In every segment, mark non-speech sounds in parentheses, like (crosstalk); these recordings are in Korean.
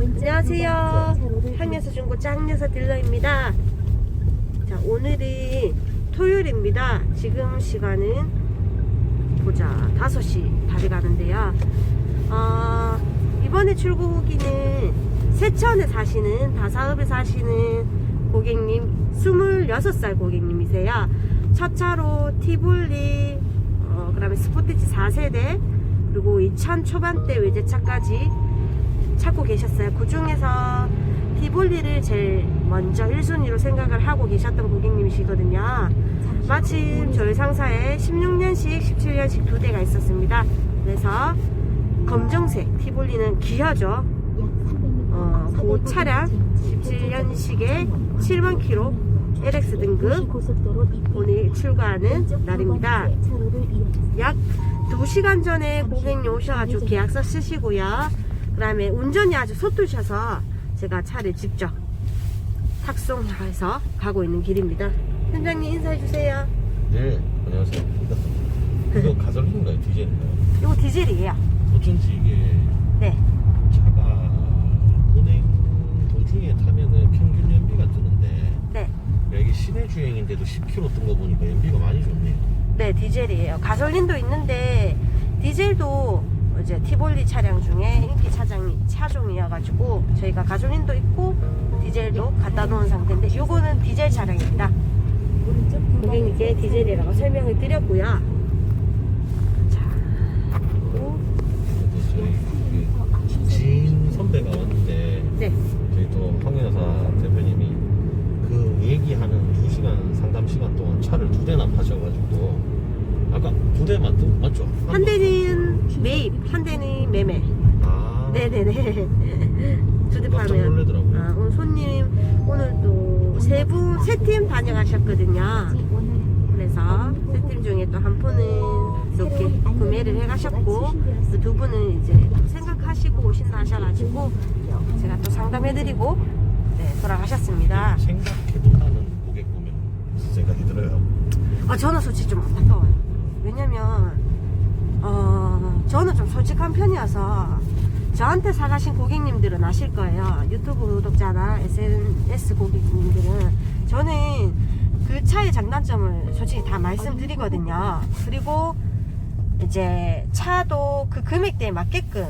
안녕하세요. 항여서 중고 짱여서 딜러입니다. 자, 오늘이 토요일입니다. 지금 시간은 보자 5시 다리 가는데요. 어, 이번에 출고 후기는 세천에 사시는 다사읍에 사시는 고객님 26살 고객님이세요. 첫 차로 티볼리 어, 그다음에 스포티지 4세대 그리고 2000 초반대 외제차까지 찾고 계셨어요. 그 중에서 티볼리를 제일 먼저 1순위로 생각을 하고 계셨던 고객님이시거든요. 마침 저희 상사에 16년식, 17년식 두 대가 있었습니다. 그래서 검정색 티볼리는 기아죠. 어, 그 차량 17년식에 7만 킬로 LX 등급 오늘 출고하는 날입니다. 약 2시간 전에 고객님 오셔가지고 계약서 쓰시고요. 그 다음에 운전이 아주 서투셔서 제가 차를 직접 탁송해서 가고 있는 길입니다. 팀장님 인사해주세요. 네, 안녕하세요. 이거 (laughs) 가솔린인가요? 디젤인가요? 이거 디젤이에요. 어쩐지 이게 네. 차가 운행 도중에 타면은 평균 연비가 뜨는데 네. 여기 시내 주행인데도 10km 뜬 거 보니까 연비가 많이 좋네요. 네, 디젤이에요. 가솔린도 있는데 디젤도 이제 티볼리 차량 중에 인기 차장 차종이어가지고 저희가 가솔린도 있고 디젤도 갖다 놓은 상태인데 요거는 디젤 차량입니다. 고객님께 디젤이라고 설명을 드렸고요. 자, 그리고 지인 선배가 왔는데 네, 저희 또 황여사 대표님이 그 얘기하는 2시간 상담 시간 동안 차를 두 대나 파셔가지고 아까 두 대만 또 맞죠? 한 대는 매입, 한 대는 매매. 아, 네네네. (laughs) 두 대 깜짝 팔면. 놀라더라고요. 아, 오늘 손님 오늘도 세 분, 세 팀 다녀가셨거든요. 그래서 세 팀 중에 또 한 분은 이렇게 구매를 해가셨고 또 두 분은 이제 또 생각하시고 오신다 하셔가지고 제가 또 상담해드리고 네, 돌아가셨습니다. 생각해둔다는 고객 보면 생각이 들어요? 아 저는 솔직히 좀 안타까워요. 왜냐면 어 저는 좀 솔직한 편이어서 저한테 사가신 고객님들은 아실 거예요. 유튜브 구독자나 SNS 고객님들은 저는 그 차의 장단점을 솔직히 다 말씀드리거든요. 그리고 이제 차도 그 금액대에 맞게끔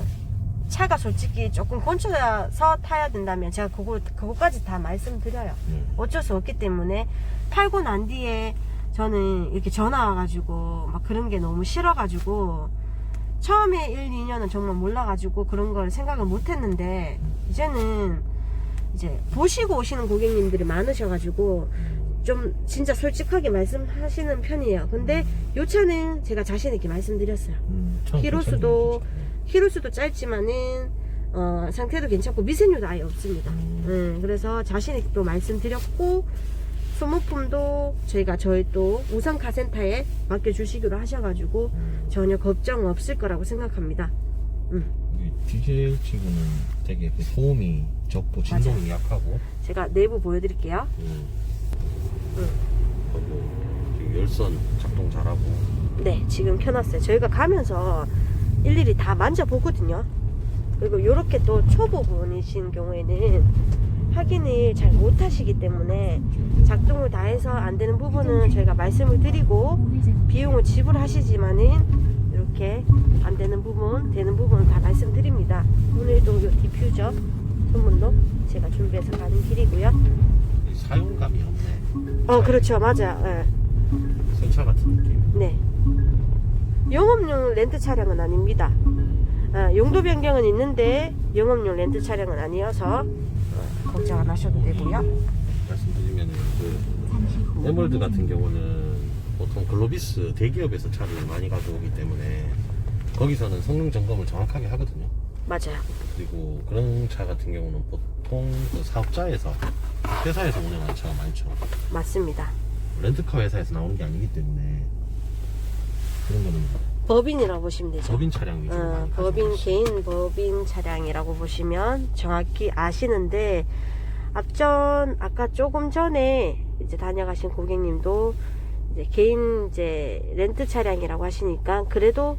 차가 솔직히 조금 곤쳐서 타야 된다면 제가 그거 그거까지 다 말씀드려요. 네. 어쩔 수 없기 때문에 팔고 난 뒤에 저는 이렇게 전화 와가지고 막 그런 게 너무 싫어가지고 처음에 1, 2년은 정말 몰라가지고 그런 걸 생각을 못 했는데 이제는 이제 보시고 오시는 고객님들이 많으셔가지고 좀 진짜 솔직하게 말씀하시는 편이에요. 근데 요 차는 제가 자신 있게 말씀드렸어요. 음, 참 키로수도. 키로수도 짧지만은 어, 상태도 괜찮고 미세누도 아예 없습니다. 음. 음, 그래서 자신 있게 또 말씀드렸고 소모품도 저희가 저희 또 우선 카센터에 맡겨주시기로 하셔가지고 음, 전혀 걱정 없을 거라고 생각합니다. 음, 이 디젤 치고는 되게 그 소음이 적고 진동이 약하고 제가 내부 보여드릴게요. 음, 음. 하고 열선 작동 잘하고 네, 지금 켜놨어요. 저희가 가면서 일일이 다 만져보거든요. 그리고 이렇게 또 초보분이신 경우에는 확인을 잘 못하시기 때문에 작동을 다 해서 안 되는 부분은 저희가 말씀을 드리고 비용을 지불하시지만은 이렇게 안 되는 부분, 되는 부분은 다 말씀드립니다. 오늘도 이 디퓨저 선물로 제가 준비해서 가는 길이고요. 이 사용감이 없네 어, 그렇죠. 맞아요. 예. 새차 같은 느낌 네. 영업용 렌트 차량은 아닙니다. 아, 용도 변경은 있는데 영업용 렌트 차량은 아니어서 어, 걱정 안 하셔도 되고요. 말씀드리면 그 에멀드 같은 경우는 보통 글로비스 대기업에서 차를 많이 가져오기 때문에 거기서는 성능 점검을 정확하게 하거든요 맞아요. 그리고 그런 차 같은 경우는 보통 그 사업자에서 회사에서 운영하는 차가 많죠. 맞습니다. 렌트카 회사에서 나오는 게 아니기 때문에 그런 거는 법인이라고 보시면 되죠. 법인 차량 위주로 어, 많이 법인 가져오시죠. 개인 법인 차량이라고 보시면 정확히 아시는데 앞전 아까 조금 전에 이제 다녀가신 고객님도 이제 개인 이제 렌트 차량이라고 하시니까 그래도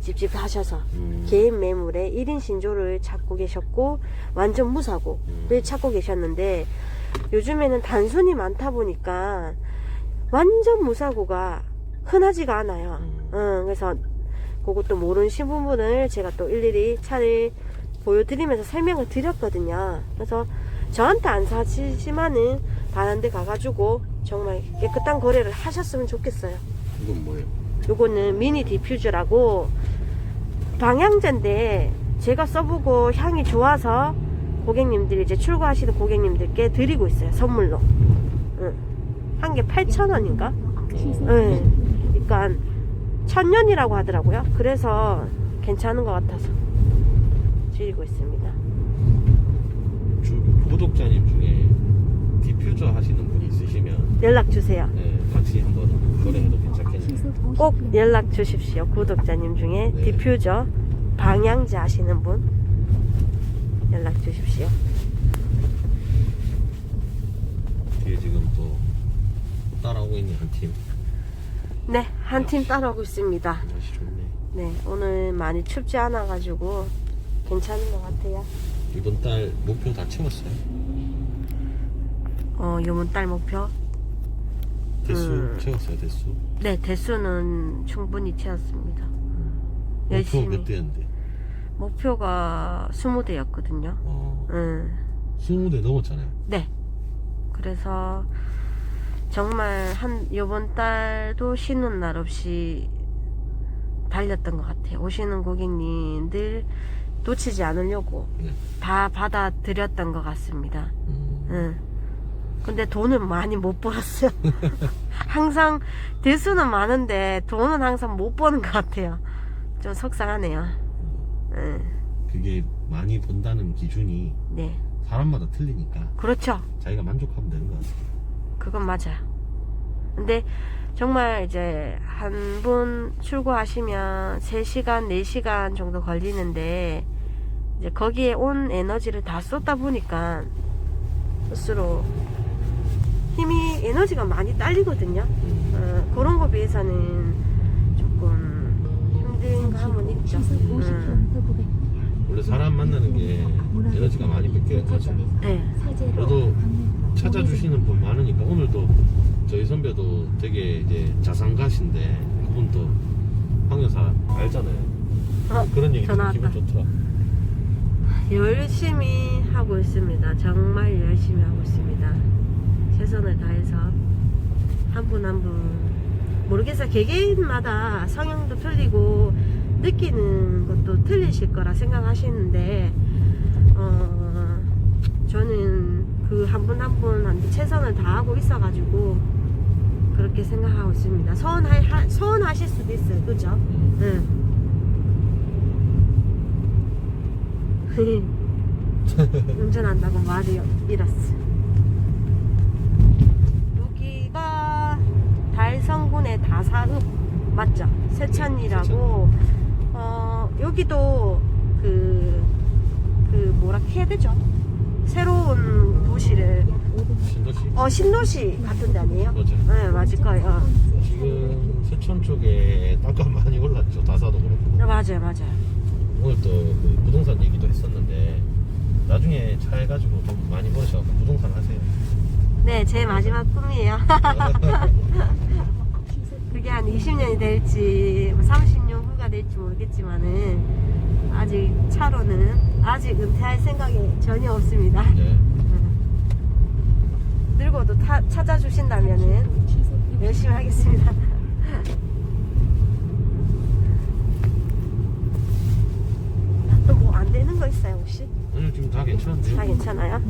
찝찝하셔서 음. 개인 매물에 1인 신조를 찾고 계셨고 완전 무사고를 음. 찾고 계셨는데 요즘에는 단순이 많다 보니까 완전 무사고가 흔하지가 않아요. 음. 응, 그래서 그것도 모르신 부분을 제가 또 일일이 차를 보여드리면서 설명을 드렸거든요. 그래서 저한테 안 사시지만은 다른 데 가가지고 정말 깨끗한 거래를 하셨으면 좋겠어요. 이건 뭐예요? 요거는 미니 디퓨저라고 방향제인데 제가 써보고 향이 좋아서 고객님들이 이제 출고하시는 고객님들께 드리고 있어요 선물로 한개 8,000원인가? 네. 그러니까 천년이라고 하더라고요 그래서 괜찮은 것 같아서 드리고 있습니다 주, 구독자님 중에 디퓨저 하시는 분이 있으시면 연락 주세요 네, 같이 한번 거래해도 괜찮겠네요. 꼭 연락 주십시오 구독자님 중에 네. 디퓨저 방향제 하시는 분 연락 주십시오 뒤에 지금 또 따라오고 있는 한 팀. 네, 한 팀 따라오고 있습니다. 날씨 좋네. 네, 오늘 많이 춥지 않아 가지고 괜찮은 것 같아요. 이번 달 목표 다 채웠어요. 어, 요번 달 목표? 대수 음. 채웠어요, 대수. 네, 대수는 충분히 채웠습니다. 목표 열심히. 몇 대였는데? 목표가 20대였거든요. 어, 음, 20대 넘었잖아요. 네. 그래서 정말 한, 요번 달도 쉬는 날 없이 달렸던 것 같아요. 오시는 고객님들 놓치지 않으려고 네. 다 받아들였던 것 같습니다. 음, 응. 근데 돈은 많이 못 벌었어요. (laughs) 항상 대수는 많은데 돈은 항상 못 버는 것 같아요. 좀 속상하네요. 응. 그게 많이 번다는 기준이 네. 사람마다 틀리니까 그렇죠. 자기가 만족하면 되는 것 같아요. 그건 맞아요. 근데 정말 이제 한 분 출고하시면 3시간, 4시간 정도 걸리는데 이제 거기에 온 에너지를 다 쏟다 보니까 스스로 힘이 에너지가 많이 딸리거든요. 음, 어, 그런 거 비해서는 조금 힘든 감은 있죠. 음. 원래 사람 만나는 게 에너지가 많이 뺏겨야 되죠. 네. 그래도 찾아주시는 분 많으니까 오늘도 저희 선배도 되게 이제 자산가신데 그분도 황 여사 알잖아요. 어, 그런 얘기 전화 기분 왔다. 좋더라. 열심히 하고 있습니다. 정말 열심히 하고 있습니다. 최선을 다해서 한분 한분 모르겠어요. 개개인마다 성향도 틀리고 느끼는 것도 틀리실 거라 생각하시는데 어, 저는 그 한 분 한 분한테 최선을 다하고 있어가지고 그렇게 생각하고 있습니다. 서운하, 하- 서운하실 수도 있어요. 그죠? 응. (laughs) (laughs) 운전한다고 말이 잃었어. 여기가 달성군의 다사읍 맞죠? 세천이라고 어 여기도 그, 그 뭐라 해야 되죠? 새로운 도시를 신도시 어 신도시 같은 데 아니에요? 맞아요. 네 맞을 거예요. 지금 세천 쪽에 땅값 많이 올랐죠. 다사도 그렇고. 네, 맞아요 맞아요. 오늘 또그 부동산 얘기도 했었는데 나중에 차 해가지고 돈 많이 버셔갖고 부동산 하세요. 네 제 마지막 꿈이에요. (laughs) 그게 한 20년이 될지 뭐 30년 후가 될지 모르겠지만은 아직 차로는 아직 은퇴할 생각이 전혀 없습니다. 네. 늙어도 타, 찾아주신다면은 열심히 하겠습니다. (laughs) 또 뭐 안 되는 거 있어요 혹시? 오늘 지금 다 괜찮은데요? 다 괜찮아요?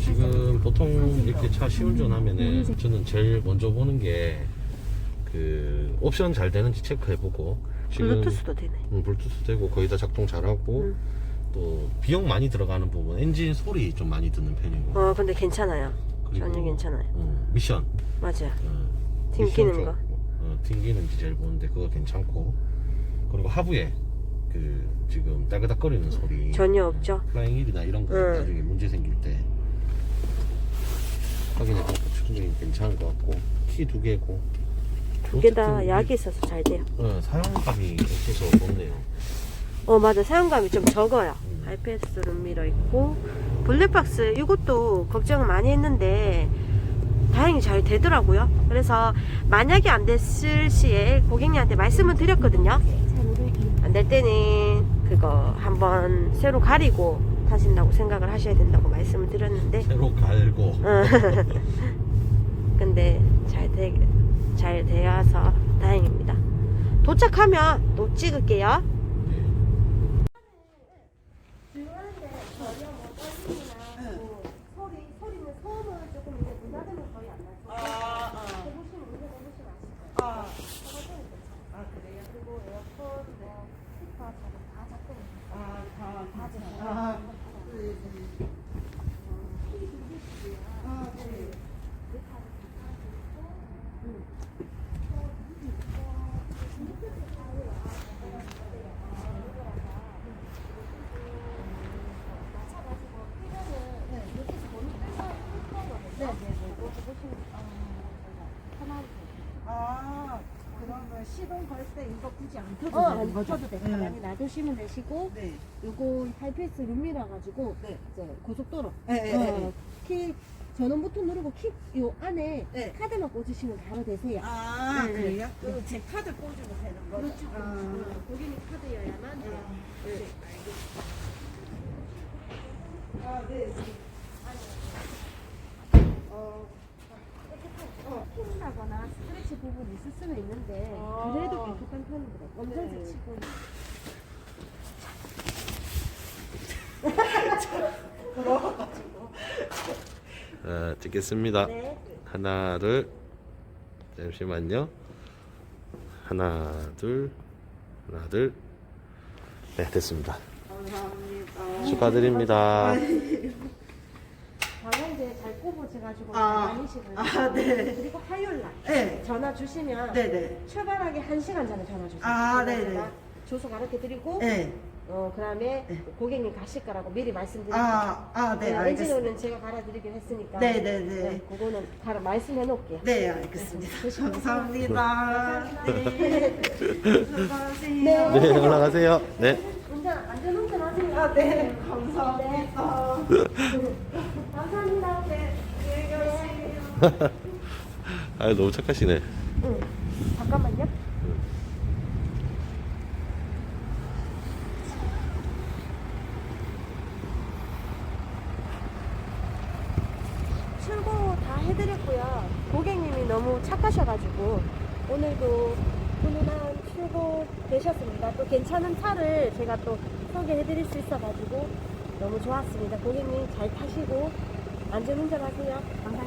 지금 보통 이렇게 차 시운전 하면은 저는 제일 먼저 보는 게 그 옵션 잘 되는지 체크해보고 지금 블루투스도 되네. 음, 블루투스 되고 거의 다 작동 잘하고 음. 또 비용 많이 들어가는 부분 엔진 소리 좀 많이 듣는 편이고 어 근데 괜찮아요. 그리고, 전혀 괜찮아요. 음, 미션 맞아요. 어, 튕기는 미션 거. 쪽, 어, 튕기는지 제일 보는데 그거 괜찮고 그리고 하부에 그 지금 따그닥거리는 소리 전혀 없죠. 플라잉 힐이나 이런 거 응. 나중에 문제 생길 때 확인해보고 충분히 괜찮은 것 같고 키 두 개고 두 개 다 어쨌든 약이 있어서 잘 돼요. 어, 사용감이 없어서 좋네요. 어 맞아 사용감이 좀 적어요. 음. 하이패스 룸미러 있고 블랙박스 이것도 걱정을 많이 했는데 다행히 잘 되더라고요. 그래서 만약에 안 됐을 시에 고객님한테 말씀을 드렸거든요. 안 될 때는 그거 한번 새로 가리고 타신다고 생각을 하셔야 된다고 말씀을 드렸는데 새로 갈고. 어. (laughs) 근데 잘, 되, 잘 되어서 다행입니다. 도착하면 또 찍을게요. 소리, 소리는 소음을 조금 이제 문화되면 거의 안 나죠. 아, 아. 해보시면 운전 해보시면 아실 거예요. 아, 해보시면 괜찮아요. 아, 그래요? 그리고 에어컨, 뭐, 스피커 작업 다 작동입니다. 아, 다, 다 다, 작동. 아, 네, 네. 아, 네. 아, 그러면 시동 걸 때 이거 굳이 안 켜도 어, 되는 안 거죠? 켜도 돼. 네. 가만히 놔두시면 되시고, 네. 요거 하이패스 룸이라 가지고, 네. 이제 고속도로. 네, 네, 네. 어, 키, 전원 버튼 누르고 키, 요 안에 네. 카드만 꽂으시면 바로 되세요. 아, 네, 네. 그래요? 그제 카드 꽂으면 되는 거죠? 그렇죠. 아, 어, 고객님 카드여야만 돼요. 네. 아, 네. 어, 어, 핀나거나 스트레치 부분이 있을 수는 있는데 아. 그래도 깨끗한 편이더라고요. 검정색 네. 치고 자, 찍겠습니다. 네. 하나, 둘. 잠시만요. 하나, 둘. 하나, 둘. 네, 됐습니다. 감사합니다. 축하드립니다. 방향제 잘 꼽으셔가지고 아. 많이 시간 아, 네. 그리고 화요일 날 네. 전화 주시면 네네. 출발하기 1시간 전에 전화 주세요. 아, 네네. 제가 주소 가르쳐 드리고 네. 어 그다음에 네. 고객님 가실 거라고 미리 말씀드리고 아, 아, 네, 알겠습니다. 엔진오일은 제가 갈아드리긴 했으니까 네네네. 네, 그거는 갈아 말씀해 놓을게요. 네, 알겠습니다. 감사합니다. 감사합니다. 네. 수고하세요. 네. 네, 올라가세요. 네. 운전 안전 운전하세요. 아, 네. 감사합니다. 감사합니다. (laughs) 아, 너무 착하시네. 응. 잠깐만요. 출고 다 해드렸고요. 고객님이 너무 착하셔가지고 오늘도 훈훈한 출고 되셨습니다. 또 괜찮은 차를 제가 또 소개해드릴 수 있어가지고 너무 좋았습니다. 고객님 잘 타시고 안전운전하세요. 감사합니다.